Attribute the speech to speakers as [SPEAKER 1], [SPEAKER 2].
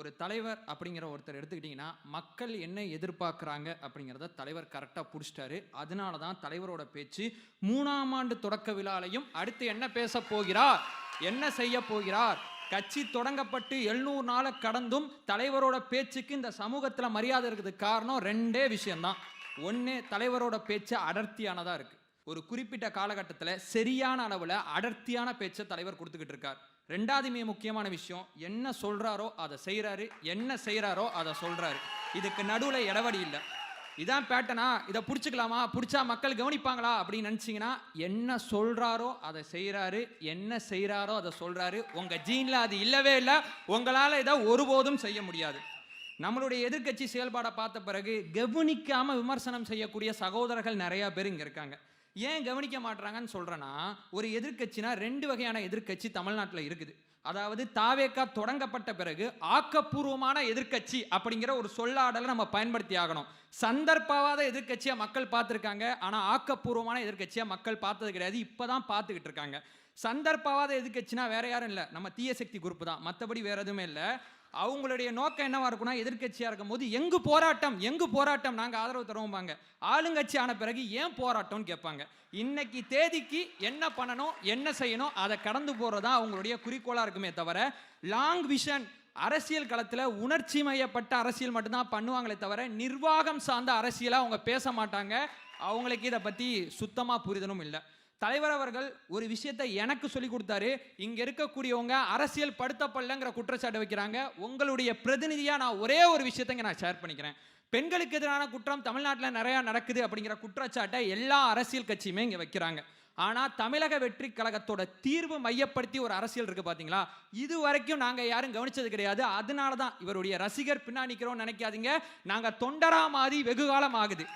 [SPEAKER 1] ஒரு தலைவர் அப்படிங்கிற ஒருத்தர் எடுத்துக்கிட்டிங்கன்னா மக்கள் என்ன எதிர்பார்க்குறாங்க அப்படிங்கிறத தலைவர் கரெக்டாக பிடிச்சிட்டாரு. அதனால தான் தலைவரோட பேச்சு மூணாம் ஆண்டு தொடக்க விழாலையும் அடுத்து என்ன பேச போகிறார்? என்ன செய்ய போகிறார்? கட்சி தொடங்கப்பட்டு எழுநூறு நாளை கடந்தும் தலைவரோட பேச்சுக்கு இந்த சமூகத்தில் மரியாதை இருக்கிறதுக்கு காரணம் ரெண்டே விஷயம்தான். ஒன்று தலைவரோட பேச்சு அடர்த்தியானதாக இருக்கு. ஒரு குறிப்பிட்ட காலகட்டத்தில் சரியான அளவில் அடர்த்தியான பேச்சை தலைவர் கொடுத்துக்கிட்டு இருக்கார். ரெண்டாவது மிக முக்கியமான விஷயம் என்ன சொல்கிறாரோ அதை செய்கிறாரு என்ன செய்கிறாரோ அதை சொல்கிறாரு இதுக்கு நடுவில் இடவடி இல்லை. இதான் பேட்டனா இதை பிடிச்சிக்கலாமா பிடிச்சா மக்கள் கவனிப்பாங்களா அப்படின்னு நினச்சிங்கன்னா என்ன சொல்கிறாரோ அதை செய்கிறாரு என்ன செய்கிறாரோ அதை சொல்கிறாரு உங்கள் ஜீனில் அது இல்லவே இல்லை. உங்களால் இதை ஒருபோதும் செய்ய முடியாது. நம்மளுடைய எதிர்க்கட்சி செயல்பாடை பார்த்த பிறகு கவனிக்காமல் விமர்சனம் செய்யக்கூடிய சகோதரர்கள் நிறையா பேர் இங்கே இருக்காங்க. ஏன் கவனிக்க மாட்றாங்கன்னு சொல்கிறேன்னா ஒரு எதிர்கட்சினா ரெண்டு வகையான எதிர்க்கட்சி தமிழ்நாட்டில் இருக்குது. அதாவது தாவேக்கா தொடங்கப்பட்ட பிறகு ஆக்கப்பூர்வமான எதிர்க்கட்சி அப்படிங்கிற ஒரு சொல்லாடலை நம்ம பயன்படுத்தி ஆகணும். சந்தர்ப்பவாத எதிர்க்கட்சியை மக்கள் பார்த்துருக்காங்க ஆனால் ஆக்கப்பூர்வமான எதிர்க்கட்சியை மக்கள் பார்த்தது கிடையாது. இப்போ தான் பார்த்துக்கிட்டு இருக்காங்க. சந்தர்ப்பவாத எதிர்கட்சினா வேற யாரும் இல்லை. நம்ம தீய சக்தி குரூப் தான். மற்றபடி வேற எதுவுமே இல்லை. அவங்களுடைய நோக்கம் என்னவா இருக்கும்னா இருக்கும் இருக்கும்போது எங்கு போராட்டம் எங்கு போராட்டம்? நாங்க ஆதரவு தருவோம்பாங்க. ஆளுங்கட்சி ஆன பிறகு ஏன் போராட்டம்னு கேட்பாங்க. இன்னைக்கு தேதிக்கு என்ன பண்ணணும் என்ன செய்யணும் அதை கடந்து போறதா அவங்களுடைய குறிக்கோளா இருக்குமே தவிர லாங் விஷன் அரசியல் களத்தில் உணர்ச்சி மையப்பட்ட அரசியல் மட்டும்தான் பண்ணுவாங்களே தவிர நிர்வாகம் சார்ந்த அரசியலாக அவங்க பேச மாட்டாங்க. அவங்களுக்கு இதை பற்றி சுத்தமாக புரிதலும் இல்லை. தலைவர் அவர்கள் ஒரு விஷயத்தை எனக்கு சொல்லி கொடுத்தாரு. இங்க இருக்கக்கூடியவங்க அரசியல் படுத்தப்படலங்கிற குற்றச்சாட்டு வைக்கிறாங்க. உங்களுடைய பிரதிநிதியா நான் ஒரே ஒரு விஷயத்தைங்க நான் ஷேர் பண்ணிக்கிறேன். பெண்களுக்கு எதிரான குற்றம் தமிழ்நாட்டில் நிறைய நடக்குது அப்படிங்கிற குற்றச்சாட்டை எல்லா அரசியல் கட்சியுமே இங்க வைக்கிறாங்க. ஆனா தமிழக வெற்றி கழகத்தோட தீர்வு மையப்படுத்தி ஒரு அரசியல் இருக்கு பாத்தீங்களா? இது வரைக்கும் நாங்க யாரும் கவனிச்சது கிடையாது. அதனால தான் இவருடைய ரசிகர் பின்னாடி நினைக்காதீங்க. நாங்க தொண்டரா மாறி வெகு காலம் ஆகுது.